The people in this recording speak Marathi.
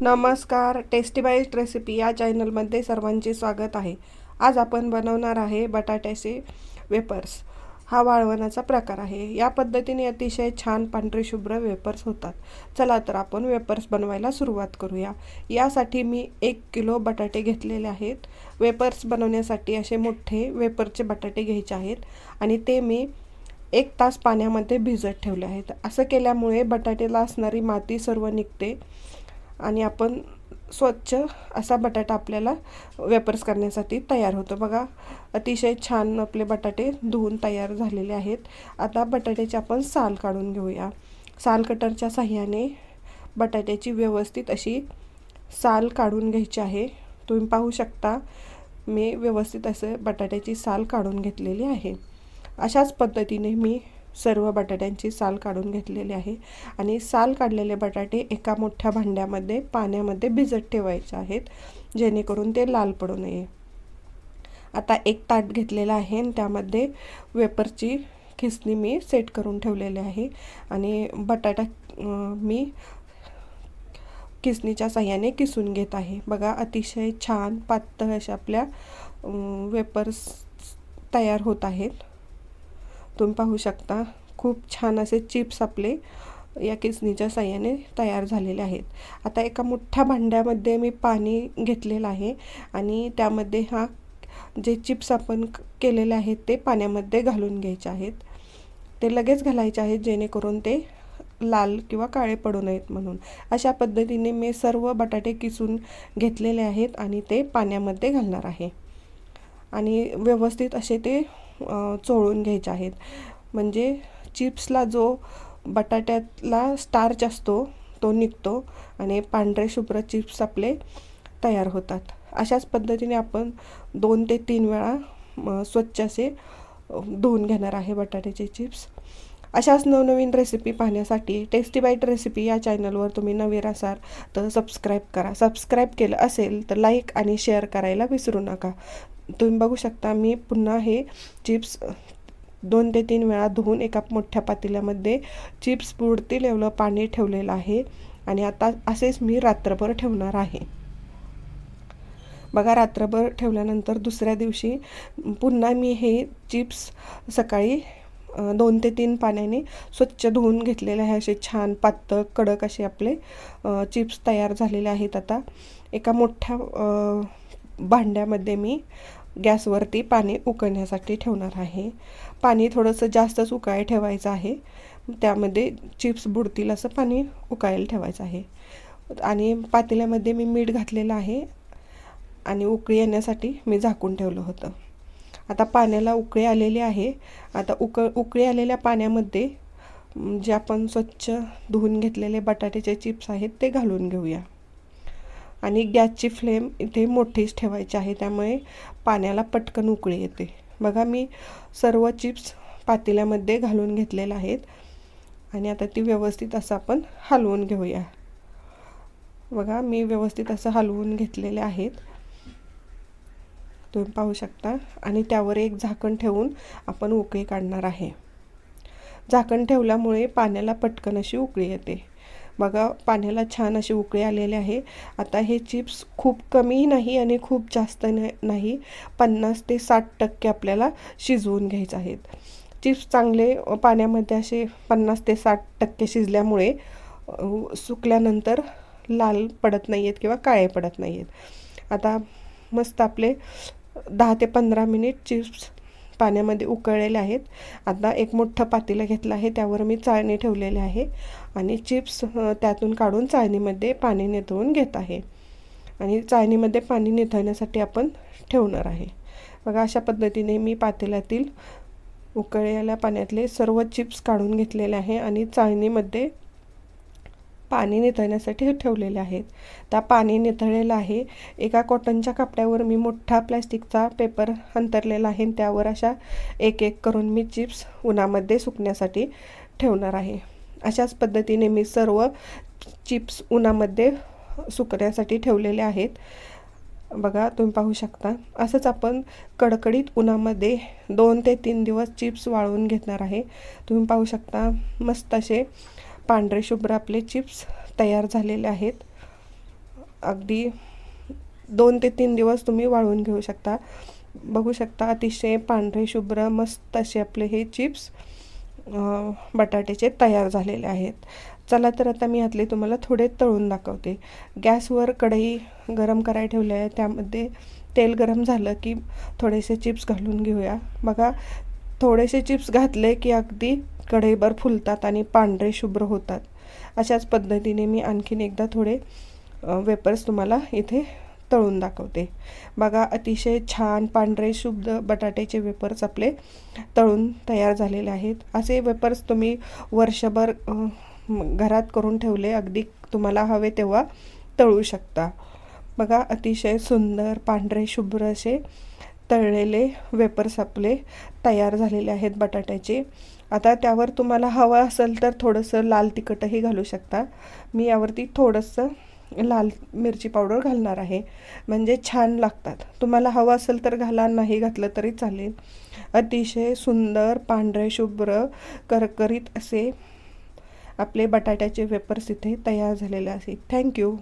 नमस्कार टेस्टीबाईज रेसिपी या चॅनलमध्ये सर्वांचे स्वागत आहे. आज आपण बनवणार आहे बटाट्याचे वेपर्स. हा वाळवणाचा प्रकार आहे. या पद्धतीने अतिशय छान पांढरे शुभ्र वेपर्स होतात. चला तर आपण वेपर्स बनवायला सुरुवात करूया. यासाठी मी एक किलो बटाटे घेतलेले आहेत. वेपर्स बनवण्यासाठी असे मोठे वेपरचे बटाटे घ्यायचे आहेत आणि ते मी एक तास पाण्यामध्ये भिजत ठेवले आहेत. असं केल्यामुळे बटाट्याला असणारी माती सर्व निघते. आणि आपण स्वच्छ असा बटाटा आपल्याला वेपर्स करण्यासाठी तयार होतो. बघा अतिशय छान आपले बटाटे धुवून तयार झालेले आहेत. आता बटाट्याची आपण साल काढून घेऊया. साल कटरच्या साह्याने बटाट्याची व्यवस्थित अशी साल काढून घ्यायची आहे. तुम्ही पाहू शकता मी व्यवस्थित असं बटाट्याची साल काढून घेतलेली आहे. अशाच पद्धतीने मी सर्व बटाट्यांची साल काढून घेतलेली आहे. आणि साल काढलेले बटाटे एका मोठ्या भांड्यामध्ये पाण्यामध्ये भिजत ठेवायचे आहेत जेणेकरून ते लाल पडू नये. आता एक ताट घेतलेला आहे आणि त्यामध्ये वेपरची खिसणी मी सेट करून ठेवलेली आहे. आणि बटाटा मी किसणीच्या साह्याने किसून घेत आहे. बघा अतिशय छान पातळ अशा आपल्या वेपर्स तयार होत आहेत. तुम्ही पाहू शकता. खूप छान असे चिप्स आपले या किसणीच्या साह्याने तयार झालेले आहेत. आता एका मोठ्या भांड्यामध्ये मी पाणी घेतलेलं आहे आणि त्यामध्ये हा जे चिप्स आपण केलेले आहेत ते पाण्यामध्ये घालून घ्यायचे आहेत. ते लगेच घालायचे आहेत जेणेकरून ते लाल किंवा काळे पडू नयेत म्हणून. अशा पद्धतीने मी सर्व बटाटे किसून घेतलेले आहेत आणि ते पाण्यामध्ये घालणार आहे. आणि व्यवस्थित असे ते चोळून घ्यायचे आहेत. म्हणजे चिप्सला जो बटाट्यातला स्टार्च असतो तो निघतो आणि पांढरे शुभ्र चिप्स आपले तयार होतात. अशाच पद्धतीने आपण दोन ते तीन वेळा स्वच्छ असे धुवून घेणार आहे बटाट्याचे चिप्स. अशाच नवनवीन रेसिपी पाहण्यासाठी टेस्टी बाईट रेसिपी या चॅनलवर तुम्ही नवीन असाल तर सबस्क्राईब करा. सबस्क्राईब केलं असेल तर लाईक आणि शेअर करायला विसरू नका. तुम्ही बघू शकता मी पुन्हा हे चिप्स दोन ते तीन वेळा धुवून एका मोठ्या पातेल्यामध्ये चिप्स बुडतील एवढं पाणी ठेवलेलं आहे आणि आता असेच मी रात्रभर ठेवणार आहे. बघा रात्रभर ठेवल्यानंतर दुसऱ्या दिवशी पुन्हा मी हे चिप्स सकाळी दोन ते तीन पाण्याने स्वच्छ धुवून घेतलेले आहे. असे छान पातळ कडक असे आपले चिप्स तयार झालेले आहेत आता. एका मोठ्या भांड्यामध्ये मी गॅसवरती पाणी उकळण्यासाठी ठेवणार आहे. पाणी थोडंसं जास्तच उकाय ठेवायचं आहे. त्यामध्ये चिप्स बुडतील असं पाणी उकायला ठेवायचं आहे. आणि पातेल्यामध्ये मी मीठ घातलेलं आहे. आणि उकळी येण्यासाठी मी झाकून ठेवलं होतं. आता पाण्याला उकळी आलेली आहे. आता उक उकळी आलेल्या पाण्यामध्ये जे आपण स्वच्छ धुवून घेतलेले बटाट्याचे चिप्स आहेत ते घालून घेऊया. आणि गॅसची फ्लेम इथे मोठीच ठेवायची आहे त्यामुळे पाण्याला पटकन उकळी येते. बघा मी सर्व चिप्स पातेल्यामध्ये घालून घेतलेले आहेत आणि आता ती व्यवस्थित असं आपण हलवून घेऊया. बघा मी व्यवस्थित असं हलवून घेतलेले आहेत. तुम्ही पाहू शकता. आणि त्यावर एक झाकण ठेवून आपण उकळी काढणार आहे. झाकण ठेवल्यामुळे पाण्याला पटकन अशी उकळी येते. बघा पाण्याला छान असे उकळी आलेले आहे. आता हे चिप्स खूप कमी नाही आणि खूप जास्त नाही पन्नास ते साठ टक्के आपल्याला शिजवून घ्यायचे आहेत. चिप्स चांगले पाण्यामध्ये असे पन्नास ते साठ टक्के शिजल्यामुळे सुकल्यानंतर लाल पडत नाही आहेत किंवा काळे पडत नाही आहेत आता मस्त आपले दहा ते पंधरा मिनिट चिप्स पाण्यामध्ये उकळलेले आहेत. आता एक मोठं पातेलं घेतलं आहे. त्यावर मी चाळणी ठेवलेली आहे आणि चिप्स त्यातून काढून चाळणीमध्ये पाणी निथळून घेत आहे. आणि चाळणीमध्ये पाणी निथळण्यासाठी आपण ठेवणार आहे. बघा अशा पद्धतीने मी पातेल्यातील उकळलेल्या पाण्यातले सर्व चिप्स काढून घेतलेले आहे आणि चाळणीमध्ये पाणी निथळण्यासाठी ठेवलेले आहेत. त्या पाणी निथळलेलं आहे. एका कॉटनच्या कपड्यावर मी मोठा प्लॅस्टिकचा पेपर अंतरलेला आहे त्यावर अशा एक एक करून मी चिप्स उन्हामध्ये सुकण्यासाठी ठेवणार आहे. अशाच पद्धतीने मी सर्व चिप्स उन्हामध्ये सुकण्यासाठी ठेवलेले आहेत. बघा तुम्ही पाहू शकता. असंच आपण कडकडीत उन्हामध्ये दोन ते तीन दिवस चिप्स वाळवून घेणार आहे. तुम्ही पाहू शकता मस्त असे पांढरे शुभ्र आपले चिप्स तयार झालेले आहेत. अगदी दोन ते तीन दिवस तुम्ही वाळवून घेऊ शकता. बघू शकता अतिशय पांढरे शुभ्र मस्त असे आपले हे चिप्स बटाट्याचे तयार झालेले आहेत. चला तर आता मी यातले तुम्हाला थोडे तळून दाखवते. गॅसवर कढई गरम करायला ठेवले आहे त्यामध्ये तेल गरम झालं की थोडेसे चिप्स घालून घेऊया. बघा थोडेसे चिप्स घातले की अगदी कढईभर फुलतात आणि पांढरे शुभ्र होतात. अशाच पद्धतीने मी आणखीन एकदा थोडे वेपर्स तुम्हाला इथे तळून दाखवते. बघा अतिशय छान पांढरे शुद्ध बटाट्याचे वेपर्स आपले तळून तयार झालेले आहेत. असे वेपर्स तुम्ही वर्षभर घरात करून ठेवले अगदी तुम्हाला हवे तेव्हा तळू शकता. बघा अतिशय सुंदर पांढरे शुभ्र असे तळलेले वेपर्स आपले तयार झालेले आहेत बटाट्याचे. आता त्यावर तुम्हाला हवं असेल तर थोडंसं लाल तिखटही घालू शकता. मी यावरती थोडंसं लाल मिरची पावडर घालणार आहे. म्हणजे छान लागतात. तुम्हाला हवं असेल तर घाला नाही घातलं तरी चालेल. अतिशय सुंदर पांढरे शुभ्र करकरीत असे आपले बटाट्याचे वेपर्स इथे तयार झालेले असेल थँक्यू